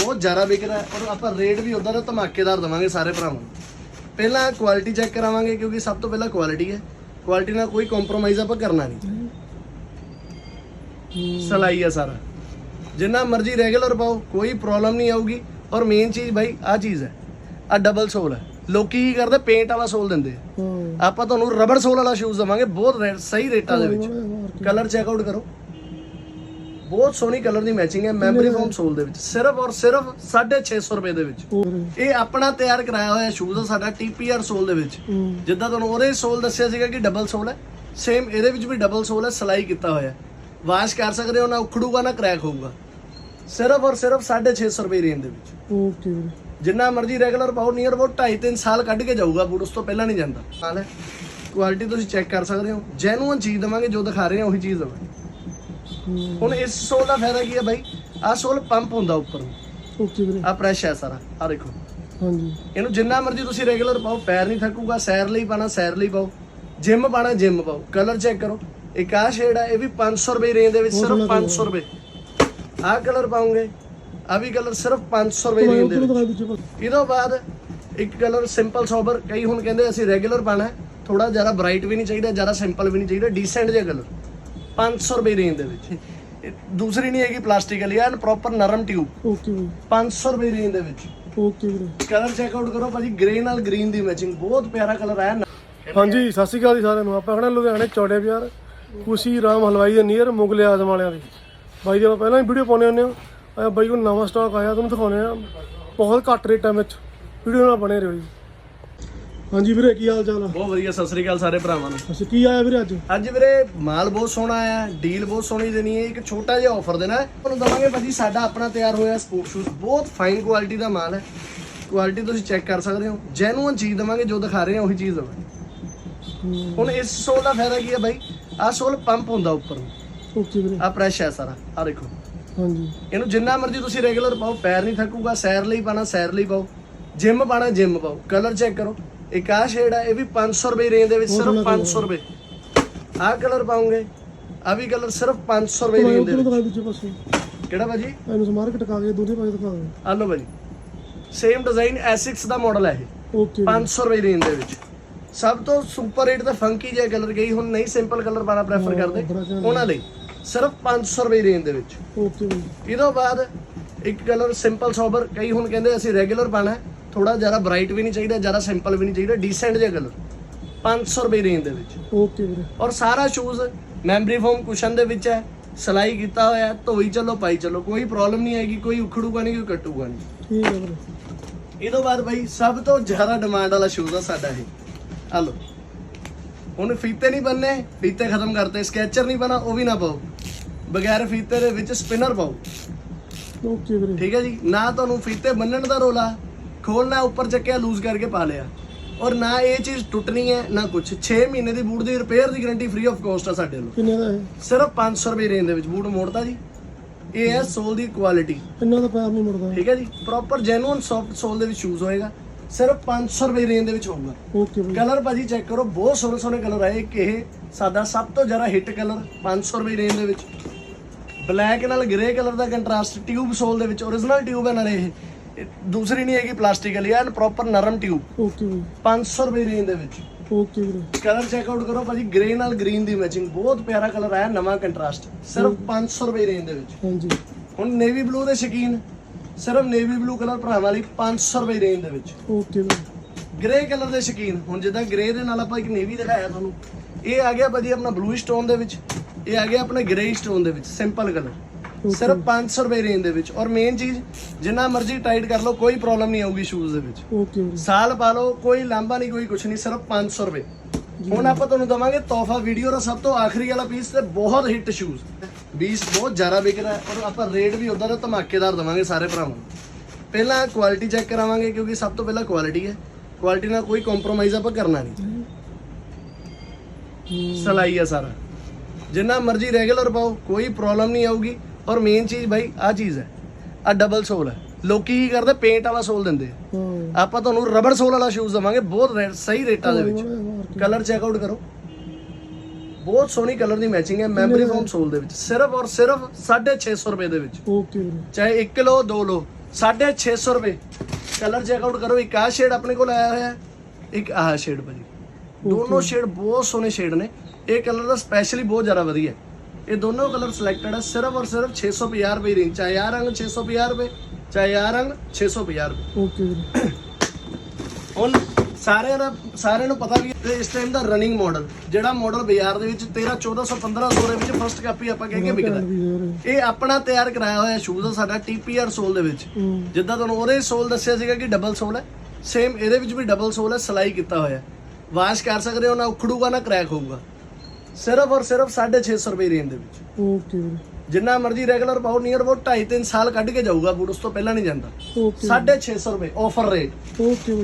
ਬਹੁਤ ਜ਼ਿਆਦਾ ਵਿਕ ਰਿਹਾ ਔਰ ਆਪਾਂ ਰੇਟ ਵੀ ਉਦਾਂ ਦਾ ਧਮਾਕੇਦਾਰ ਦਵਾਂਗੇ ਸਾਰੇ ਭਰਾਵਾਂ ਨੂੰ। ਪਹਿਲਾਂ ਕੁਆਲਿਟੀ ਚੈੱਕ ਕਰਾਵਾਂਗੇ ਕਿਉਂਕਿ ਸਭ ਤੋਂ ਪਹਿਲਾਂ ਕੁਆਲਿਟੀ ਹੈ। ਕੁਆਲਿਟੀ ਨਾਲ ਕੋਈ ਕੰਪਰੋਮਾਈਜ਼ ਆਪਾਂ ਕਰਨਾ ਨਹੀਂ। ਸਲਾਈ ਹੈ ਸਾਰਾ। ਜਿੰਨਾ ਮਰਜ਼ੀ ਰੈਗੂਲਰ ਪਾਓ ਕੋਈ ਪ੍ਰੋਬਲਮ ਨਹੀਂ ਆਊਗੀ। ਔਰ ਮੇਨ ਚੀਜ਼ ਭਾਈ ਆ ਚੀਜ਼ ਹੈ। ਆ ਡਬਲ ਸੋਲ ਹੈ। ਲੋਕੀ ਕੀ ਕਰਦੇ ਪੇਂਟ ਵਾਲਾ ਸੋਲ ਦਿੰਦੇ ਆਪਾਂ ਤੁਹਾਨੂੰ ਰਬੜ ਸੋਲ ਵਾਲਾ ਸ਼ੂਜ਼ ਦਵਾਂਗੇ ਬਹੁਤ ਸਹੀ ਰੇਟਾਂ ਦੇ ਵਿੱਚ। ਕਲਰ ਚੈੱਕ ਆਊਟ ਕਰੋ। ਬਹੁਤ ਸੋਹਣੀ ਕਲਰ ਦੀ ਮੈਚਿੰਗ ਹੈ ਮੈਮਰੀ ਫੋਮ ਸੋਲ ਦੇ ਵਿੱਚ। ਸਿਰਫ ਔਰ ਸਿਰਫ 650 ਰੁਪਏ ਦੇ ਵਿੱਚ। ਇਹ ਆਪਣਾ ਤਿਆਰ ਕਰਾਇਆ ਹੋਇਆ ਸ਼ੂਜ਼ ਆ ਸਾਡਾ TPR ਸੋਲ ਦੇ ਵਿੱਚ। ਜਿੱਦਾਂ ਤੁਹਾਨੂੰ ਉਹਦੇ ਸੋਲ ਦੱਸਿਆ ਸੀਗਾ ਕਿ ਡਬਲ ਸੋਲ ਹੈ ਸੇਮ ਇਹਦੇ ਵਿੱਚ ਵੀ ਡਬਲ ਸੋਲ ਹੈ ਸਲਾਈ ਕੀਤਾ ਹੋਇਆ ਵਾਸ਼ ਕਰ ਸਕਦੇ ਹੋ ਨਾ ਉਖੜੂਗਾ ਨਾ ਕ੍ਰੈਕ ਹੋਊਗਾ। ਸਿਰਫ ਔਰ ਸਿਰਫ 650 ਰੁਪਏ ਰੇਂਜ ਦੇ ਵਿੱਚ। ਓਕੇ ਜਿੰਨਾ ਮਰਜ਼ੀ ਰੈਗੂਲਰ ਪਾਓ ਨੀਅਰ ਅਬਾਊਟ 2.5 3 ਸਾਲ ਕੱਢ ਕੇ ਜਾਊਗਾ ਬੂਟ ਉਸ ਤੋਂ ਪਹਿਲਾਂ ਨਹੀਂ ਜਾਂਦਾ। ਹਾਲ ਹੈ। ਕੁਆਲਿਟੀ ਤੁਸੀਂ ਚੈੱਕ ਕਰ ਸਕਦੇ ਹੋ। ਜੈਨੂਅਨ ਚੀਜ਼ ਦਵਾਂਗੇ ਜੋ ਦਿਖਾ ਰਹੇ ਹਾਂ ਉਹੀ ਚੀਜ਼ ਦਵਾਂਗੇ। ਹੁਣ ਇਸ ਸੋਲ ਦਾ ਫਾਇਦਾ ਕੀ ਹੈ ਬਾਈ? ਆਹ ਸੋਲ ਪੰਪ ਹੁੰਦਾ ਉੱਪਰ ਨੂੰ। ਓਕੇ ਵੀਰੇ। ਆ ਪ੍ਰੈਸ਼ ਹੈ ਸਾਰਾ। ਆ ਦੇਖੋ। ਹਾਂਜੀ। ਇਹਨੂੰ ਜਿੰਨਾ ਮਰਜ਼ੀ ਤੁਸੀਂ ਰੈਗੂਲਰ ਪਾਓ ਪੈਰ ਨਹੀਂ ਥੱਕੂਗਾ ਸੈਰ ਲਈ ਪਾਣਾ ਸੈਰ ਲਈ ਪਾਓ। ਜਿਮ ਪਾਣਾ ਜਿਮ ਪਾਓ। ਕਲਰ ਚੈੱਕ ਕਰੋ। ਇੱਕ ਆਹ ਸ਼ੇਡ ਹੈ ਇਹ ਵੀ 500 ਰੁਪਏ ਰੇਂਜ ਦੇ ਵਿੱਚ ਸਿਰਫ ਸੋਹਣਾ 500 ਰੁਪਏ। ਆਹ ਕਲਰ ਪਾਉਂਗੇ ਆ ਵੀ ਕਲਰ ਸਿਰਫ 500 ਰੁਪਏ ਰੇਂਜ ਦੇ ਵਿੱਚ। ਇਹਦੋਂ ਬਾਅਦ ਇੱਕ ਕਲਰ ਸਿੰਪਲ ਸੋਬਰ ਕਈ ਹੁਣ ਕਹਿੰਦੇ ਅਸੀਂ ਰੈਗੂਲਰ ਪਾਣਾ ਥੋੜਾ ਜ਼ਿਆਦਾ ਬ੍ਰਾਈਟ ਵੀ ਨਹੀਂ ਚਾਹੀਦਾ ਜ਼ਿਆਦਾ ਸਿੰਪਲ ਵੀ ਨਹੀਂ ਚਾਹੀਦਾ ਡੀਸੈਂਟ ਜਿਹਾ ਕਲਰ 500 ਰੁਪਏ ਰੇਂਜ ਦੇ ਵਿੱਚ। ਇਹ ਦੂਸਰੀ ਨਹੀਂ ਹੈਗੀ ਪਲਾਸਟਿਕ ਵਾਲੀ ਐਨ ਪ੍ਰੋਪਰ ਨਰਮ ਟਿਊਬ ਓਕੇ ਵੀਰੇ 500 ਰੁਪਏ ਰੇਂਜ ਦੇ ਵਿੱਚ। ਓਕੇ ਵੀਰੇ। ਕਲਰ ਚੈੱਕ ਆਊਟ ਕਰੋ ਭਾਜੀ ਗ੍ਰੇ ਨਾਲ ਗ੍ਰੀਨ ਦੀ ਮੈਚਿੰਗ ਬਹੁਤ ਪਿਆਰਾ ਕਲਰ ਆਇਆ। ਹਾਂਜੀ ਸਤਿ ਸ਼੍ਰੀ ਅਕਾਲ ਜੀ ਸਾਰਿਆਂ ਨੂੰ। ਆਪਾਂ ਖੜੇ ਲੁਧਿਆਣੇ ਚੌੜੇ ਬਾਜ਼ਾਰ ਖੁਸ਼ੀ ਰਾਮ ਹਲਵਾਈ ਦੇ ਨੀਅਰ ਮੁਗਲੇ ਆਜ਼ਮ ਵਾਲਿਆਂ ਦੀ। ਬਾਈ ਜੀ ਆਪਾਂ ਪਹਿਲਾਂ ਹੀ ਵੀਡੀਓ ਪਾਉਣੇ ਹੁੰਦੇ ਆ ਆ ਬਾਈ ਕੋਲ ਨਵਾਂ ਸਟਾਕ ਆਇਆ ਤੁਹਾਨੂੰ ਦਿਖਾਉਣੇ ਆ ਬਹੁਤ ਘੱਟ ਰੇਟਾਂ ਵਿੱਚ। ਵੀਡੀਓ ਨਾਲ ਬਣੇ ਰਹੋ ਜੀ। ਹਾਂਜੀ ਵੀਰੇ ਕੀ ਹਾਲ ਚਾਲ ਆ? ਬਹੁਤ ਵਧੀਆ ਸਤਿ ਸ੍ਰੀ ਅਕਾਲ ਸਾਰੇ ਭਰਾਵਾਂ ਨੂੰ। ਅੱਛਾ ਕੀ ਆਇਆ ਵੀਰੇ ਅੱਜ? ਅੱਜ ਵੀਰੇ ਮਾਲ ਬਹੁਤ ਸੋਹਣਾ ਆਇਆ ਡੀਲ ਬਹੁਤ ਸੋਹਣੀ ਦੇਣੀ ਹੈ ਇੱਕ ਛੋਟਾ ਜਿਹਾ ਆਫਰ ਦੇਣਾ ਹੈ। ਤੁਹਾਨੂੰ ਦਵਾਂਗੇ ਭਾਜੀ ਸਾਡਾ ਆਪਣਾ ਤਿਆਰ ਹੋਇਆ ਸਪੋਰਟ ਸ਼ੂਜ਼ ਬਹੁਤ ਫਾਈਨ ਕੁਆਲਿਟੀ ਦਾ ਮਾਲ ਹੈ। ਕੁਆਲਿਟੀ ਤੁਸੀਂ ਚੈੱਕ ਕਰ ਸਕਦੇ ਹੋ ਜੈਨੂਅਨ ਚੀਜ਼ ਦਵਾਂਗੇ ਜੋ ਦਿਖਾ ਰਹੇ ਹਾਂ ਉਹੀ ਚੀਜ਼ ਦਵਾਂਗੇ। ਹੁਣ ਇਸ ਸੋਲ ਦਾ ਫਾਇਦਾ ਕੀ ਹੈ ਬਾਈ ਆਹ ਸੋਲ ਪੰਪ ਹੁੰਦਾ ਉੱਪਰ ਓਕੇ ਵੀਰੇ। ਆਹ ਪ੍ਰੈਸ਼ ਹੈ ਸਾਰਾ ਆ ਦੇਖੋ। ਹਾਂਜੀ। ਇਹਨੂੰ ਜਿੰਨਾ ਮਰਜ਼ੀ ਤੁਸੀਂ ਰੈਗੂਲਰ ਪਾਓ ਪੈਰ ਨਹੀਂ ਥੱਕੂਗਾ ਸੈਰ ਲਈ ਪਾਣਾ ਸੈਰ ਲਈ ਪਾਓ। ਜਿਮ ਪਾਣਾ ਜਿਮ ਪਾਓ। ਕਲਰ ਚੈੱਕ ਕਰੋ। ਇੱਕ ਆਹ ਸ਼ੇਡ ਹੈ ਇਹ ਵੀ 500 ਰੁਪਏ ਰੇਂਜ ਦੇ ਵਿੱਚ ਸਿਰਫ ਸੋਹਣਾ 500 ਰੁਪਏ। ਆਹ ਕਲਰ ਪਾਉਂਗੇ ਆ ਵੀ ਕਲਰ ਸਿਰਫ 500 ਰੁਪਏ ਰੇਂਜ ਦੇ ਵਿੱਚ। ਕਿਹੜਾ ਭਾਜੀ? ਇਹਨੂੰ ਸਮਾਰਕ ਟਕਾ ਕੇ ਦੂਜੇ ਪਾਸੇ ਦਿਖਾ ਦੇ ਆ ਲਓ ਭਾਜੀ। ਸੇਮ ਡਿਜ਼ਾਈਨ S6 ਦਾ ਮਾਡਲ ਹੈ ਇਹ। ਓਕੇ 500 ਰੁਪਏ ਰੇਂਜ ਦੇ ਵਿੱਚ। ਸਭ ਤੋਂ ਸੁਪਰ ਰੇਟ ਤੇ ਫੰਕੀ ਜਿਹਾ ਕਲਰ ਗਈ ਹੁਣ ਨਹੀਂ ਸਿੰਪਲ ਕਲਰ ਪਾਣਾ ਪ੍ਰੈਫਰ ਕਰਦੇ। ਉਹਨਾਂ ਲਈ ਸਿਰਫ 500 ਰੁਪਏ ਰੇਂਜ ਦੇ ਵਿੱਚ। ਓਕੇ ਇਹਦੋਂ ਬਾਅਦ ਇੱਕ ਕਲਰ ਸਿੰਪਲ ਸੋਬਰ ਕਈ ਹੁਣ ਕਹਿੰਦੇ ਅਸੀਂ ਰੈਗੂਲਰ ਪਾਣਾ ਥੋੜਾ ਜ਼ਿਆਦਾ ਬ੍ਰਾਈਟ ਵੀ ਨਹੀਂ ਚਾਹੀਦਾ ਜ਼ਿਆਦਾ ਸਿੰਪਲ ਵੀ ਨਹੀਂ ਚਾਹੀਦਾ ਡੀਸੈਂਟ ਜਿਹਾ ਕਲਰ 500 ਰੁਪਏ ਰੇਂਜ ਦੇ ਵਿੱਚ। ਓਕੇ ਵੀਰੇ। ਔਰ ਸਾਰਾ ਸ਼ੂਜ਼ ਮੈਮਰੀ ਫੋਮ ਕੁਸ਼ਨ ਦੇ ਵਿੱਚ ਹੈ ਸਲਾਈ ਕੀਤਾ ਹੋਇਆ ਹੈ, ਧੋਈ ਚੱਲੋ ਪਾਈ ਚੱਲੋ ਕੋਈ ਪ੍ਰੋਬਲਮ ਨਹੀਂ ਆਏਗੀ ਕੋਈ ਉਖੜੂਗਾ ਨਹੀਂ ਕੋਈ ਕੱਟੂਗਾ ਨਹੀਂ। ਠੀਕ ਹੈ ਵੀਰੇ। ਇਹਦੋਂ ਬਾਅਦ ਬਾਈ ਸਭ ਤੋਂ ਜ਼ਿਆਦਾ ਡਿਮਾਂਡ ਵਾਲਾ ਸ਼ੂਜ਼ ਆ ਸਾਡਾ ਇਹ। ਆ ਲਓ ਹੁਣ ਫੀਤੇ ਨਹੀਂ ਬੰਨੇ ਫੀਤੇ ਖਤਮ ਕਰਤੇ ਸਕੈਚਰ ਨਹੀਂ ਬਣਾ ਉਹ ਵੀ ਨਾ ਪਾਓ। ਬਗੈਰ ਫੀਤੇ ਦੇ ਵਿੱਚ ਸਪਿਨਰ ਪਾਓ। ਓਕੇ ਵੀਰੇ। ਠੀਕ ਹੈ ਜੀ? ਨਾ ਤੁਹਾਨੂੰ ਫੀਤੇ ਬੰਨਣ ਦਾ ਰੋਲਾ ਖੋਲਣਾ ਉੱਪਰ ਚੱਕਿਆ ਲੂਜ਼ ਕਰਕੇ ਪਾ ਲਿਆ। ਔਰ ਨਾ ਇਹ ਚੀਜ਼ ਟੁੱਟਣੀ ਹੈ ਨਾ ਕੁਝ 6 ਮਹੀਨੇ ਦੀ ਬੂਟ ਦੀ ਰਿਪੇਅਰ ਦੀ ਗਾਰੰਟੀ ਫ੍ਰੀ ਆਫ ਕਾਸਟ ਆ ਸਾਡੇ ਵੱਲੋਂ। ਕਿੰਨੇ ਦਾ ਹੈ ਸਿਰਫ 500 ਰੁਪਏ ਰੇਂਜ ਦੇ ਵਿੱਚ ਬੂਟ ਮੋੜਤਾ ਜੀ। ਇਹ ਹੈ ਸੋਲ ਦੀ ਕੁਆਲਿਟੀ ਇੰਨਾ ਦਾ ਪੈਰ ਨਹੀਂ ਮੁੜਦਾ। ਠੀਕ ਹੈ ਜੀ? ਪ੍ਰੋਪਰ ਜੈਨੂਅਨ ਸੌਫਟ ਸੋਲ ਦੇ ਵਿੱਚ ਸ਼ੂਜ਼ ਹੋਏਗਾ। ਸਿਰਫ 500 ਰੁਪਏ ਰੇਂਜ ਦੇ ਵਿੱਚ ਹੋਊਗਾ। ਓਕੇ ਕਲਰ ਭਾਜੀ ਚੈੱਕ ਕਰੋ ਬਹੁਤ ਸੋਹਣੇ ਸੋਹਣੇ ਕਲਰ ਆਏ ਇੱਕ ਇਹ ਸਾਡਾ ਸਭ ਤੋਂ ਜ਼ਿਆਦਾ ਹਿੱਟ ਕਲਰ 500 ਰੁਪਏ ਰੇਂਜ ਦੇ ਵਿੱਚ। ਬਲੈਕ ਨਾਲ ਗ੍ਰੇ ਕਲਰ ਦਾ ਕੰਟਰਾਸਟ ਟਿਊਬ ਸੋਲ ਦੇ ਵਿੱਚ origignal ਟਿਊਬ ਹੈ ਨਾਲੇ ਇਹ ਇਹ। ਦੂਸਰੀ ਨਹੀਂ ਹੈਗੀ ਪਲਾਸਟਿਕ ਵਾਲੀ ਐਨ ਪ੍ਰੋਪਰ ਨਰਮ ਟਿਊਬ ਓਕੇ ਵੀਰੇ। 500 ਰੁਪਏ ਰੇਂਜ ਦੇ ਵਿੱਚ। ਓਕੇ ਵੀਰੇ। ਕਲਰ ਚੈੱਕ ਆਊਟ ਕਰੋ ਭਾਜੀ ਗ੍ਰੇ ਨਾਲ ਗ੍ਰੀਨ ਦੀ ਮੈਚਿੰਗ ਬਹੁਤ ਪਿਆਰਾ ਕਲਰ ਆਇਆ ਨਵਾਂ ਕੰਟਰਾਸਟ ਸਿਰਫ 500 ਰੁਪਏ ਰੇਂਜ ਦੇ ਵਿੱਚ। ਹਾਂਜੀ। ਹੁਣ ਨੇਵੀ ਬਲੂ ਦੇ ਸ਼ਕੀਨ। ਸਿਰਫ ਨੇਵੀ ਬਲੂ ਕਲਰ ਭਰਾਵਾਂ ਲਈ 500 ਰੁਪਏ ਰੇਂਜ ਦੇ ਵਿੱਚ। ਓਕੇ ਵੀਰੇ। ਗ੍ਰੇ ਕਲਰ ਦੇ ਸ਼ਕੀਨ। ਹੁਣ ਜਿੱਦਾਂ ਗ੍ਰੇ ਦੇ ਨਾਲ ਆਪਾਂ ਇੱਕ ਨੇਵੀ ਦਿਖਾਇਆ ਤੁਹਾਨੂੰ। ਇਹ ਆ ਗਿਆ ਭਾਜੀ ਆਪਣਾ ਬਲੂ ਸਟੋਨ ਦੇ ਵਿੱਚ। ਇਹ ਆ ਗਿਆ ਆਪਣਾ ਗ੍ਰੇ ਸਟੋਨ ਦੇ ਵਿੱਚ। ਸਿੰਪਲ ਕਲਰ ਸਿਰਫ 500 ਰੁਪਏ ਰੇਂਜ ਦੇ ਵਿੱਚ। ਔਰ ਮੇਨ ਚੀਜ਼ ਜਿੰਨਾ ਮਰਜ਼ੀ ਟਾਈਟ ਕਰ ਲਓ ਕੋਈ ਪ੍ਰੋਬਲਮ ਨਹੀਂ ਆਊਗੀ ਸ਼ੂਜ਼ ਦੇ ਵਿੱਚ। ਓਕੇ ਵੀਰੇ ਸਾਲ ਪਾ ਲਓ ਕੋਈ ਲਾਂਭਾ ਨਹੀਂ ਕੋਈ ਕੁਛ ਨਹੀਂ ਸਿਰਫ 500 ਰੁਪਏ। ਹੁਣ ਆਪਾਂ ਤੁਹਾਨੂੰ ਦਵਾਂਗੇ ਤੋਹਫਾ ਵੀਡੀਓ ਦਾ ਸਭ ਤੋਂ ਆਖਰੀ ਵਾਲਾ ਪੀਸ ਤੇ ਬਹੁਤ ਹਿੱਟ ਸ਼ੂਜ਼ 20 ਬਹੁਤ ਜ਼ਿਆਦਾ ਵਿਕ ਰਿਹਾ ਔਰ ਆਪਾਂ ਰੇਟ ਵੀ ਉਦਾਂ ਦਾ ਧਮਾਕੇਦਾਰ ਦਵਾਂਗੇ ਸਾਰੇ ਭਰਾਵਾਂ ਨੂੰ। ਪਹਿਲਾਂ ਕੁਆਲਿਟੀ ਚੈੱਕ ਕਰਾਵਾਂਗੇ ਕਿਉਂਕਿ ਸਭ ਤੋਂ ਪਹਿਲਾਂ ਕੁਆਲਿਟੀ ਹੈ। ਕੁਆਲਿਟੀ ਨਾਲ ਕੋਈ ਕੰਪਰੋਮਾਈਜ਼ ਆਪਾਂ ਕਰਨਾ ਨਹੀਂ। ਸਲਾਈ ਹੈ ਸਾਰਾ। ਜਿੰਨਾ ਮਰਜ਼ੀ ਰੈਗੂਲਰ ਪਾਓ ਕੋਈ ਪ੍ਰੋਬਲਮ ਨਹੀਂ ਆਊਗੀ। ਔਰ ਮੇਨ ਚੀਜ਼ ਭਾਈ ਆ ਚੀਜ਼ ਹੈ। ਆ ਡਬਲ ਸੋਲ ਹੈ। ਲੋਕੀ ਕੀ ਕਰਦੇ? ਪੇਂਟ ਵਾਲਾ ਸੋਲ ਦਿੰਦੇ। ਆ ਆਪਾਂ ਤੁਹਾਨੂੰ ਰਬੜ ਸੋਲ ਵਾਲਾ ਸ਼ੂਜ਼ ਦਵਾਂਗੇ ਬਹੁਤ ਰੇਟ ਸਹੀ ਰੇਟਾਂ ਦੇ ਵਿੱਚ। ਕਲਰ ਚੈੱਕ ਆਊਟ ਕਰੋ। ਬਹੁਤ ਸੋਹਣੀ ਕਲਰ ਦੀ ਮੈਚਿੰਗ ਹੈ ਮੈਮਰੀ ਫੋਮ ਸੋਲ ਦੇ ਵਿੱਚ। ਸਿਰਫ ਔਰ ਸਿਰਫ 650 ਰੁਪਏ ਦੇ ਵਿੱਚ। ਓਕੇ ਚਾਹੇ 1 ਕਿਲੋ 2 ਲੋ 650 ਰੁਪਏ। ਕਲਰ ਚੈੱਕ ਆਊਟ ਕਰੋ। ਇੱਕ ਆਹ ਸ਼ੇਡ ਆਪਣੇ ਕੋਲ ਆਇਆ ਹੋਇਆ ਹੈ। ਇੱਕ ਆਹ ਸ਼ੇਡ ਭਾਜੀ। ਦੋਨੋਂ ਸ਼ੇਡ ਬਹੁਤ ਸੋਹਣੇ ਸ਼ੇਡ ਨੇ। ਇਹ ਕਲਰ ਦਾ ਸਪੈਸ਼ਲੀ ਬਹੁਤ ਜ਼ਿਆਦਾ ਵਧੀਆ ਹੈ। ਇਹ ਦੋਨੋਂ ਕਲਰ ਸਿਲੈਕਟਡ ਹੈ ਸਿਰਫ ਔਰ ਸਿਰਫ 650 ਰੁਪਏ ਰੇਂਜ ਚਾਹੇ ਆਹ ਰੰਗ 650 ਰੁਪਏ ਚਾਹੇ ਆਹ ਰੰਗ 650 ਰੁਪਏ। ਓਕੇ ਵੀਰੇ। ਹੁਣ ਸਾਰਿਆਂ ਦਾ ਸਾਰਿਆਂ ਨੂੰ ਪਤਾ ਵੀ ਹੈ ਇਸ ਟਾਈਮ ਦਾ ਰਨਿੰਗ ਮਾਡਲ ਜਿਹੜਾ ਮਾਡਲ ਬਾਜ਼ਾਰ ਦੇ ਵਿੱਚ 13 1400 1500 ਦੇ ਵਿੱਚ ਫਸਟ ਕਾਪੀ ਆਪਾਂ ਕਹਿ ਕੇ ਵਿਕਦਾ। ਇਹ ਆਪਣਾ ਤਿਆਰ ਕਰਾਇਆ ਹੋਇਆ ਸ਼ੂਜ਼ ਆ ਸਾਡਾ TPR ਸੋਲ ਦੇ ਵਿੱਚ। ਜਿੱਦਾਂ ਤੁਹਾਨੂੰ ਉਹਦੇ ਸੋਲ ਦੱਸਿਆ ਸੀਗਾ ਕਿ ਡਬਲ ਸੋਲ ਹੈ ਸੇਮ ਇਹਦੇ ਵਿੱਚ ਵੀ ਡਬਲ ਸੋਲ ਹੈ ਸਲਾਈ ਕੀਤਾ ਹੋਇਆ ਵਾਸ਼ ਕਰ ਸਕਦੇ ਹੋ ਨਾ ਉਖੜੂਗਾ ਨਾ ਕ੍ਰੈਕ ਹੋਊਗਾ। ਸਿਰਫ ਔਰ ਸਿਰਫ 650 ਰੁਪਏ ਰੇਂਜ ਦੇ ਵਿੱਚ। ਓਕੇ ਵੀਰੇ। ਜਿੰਨਾ ਮਰਜ਼ੀ ਰੈਗੂਲਰ ਪਾਓ ਨੀਅਰ ਅਬਾਊਟ 2.5 3 ਸਾਲ ਕੱਢ ਕੇ ਜਾਊਗਾ ਬੂਟ ਉਸ ਤੋਂ ਪਹਿਲਾਂ ਨਹੀਂ ਜਾਂਦਾ। ਓਕੇ 650 ਰੁਪਏ ਆਫਰ ਰੇਟ ਓਕੇ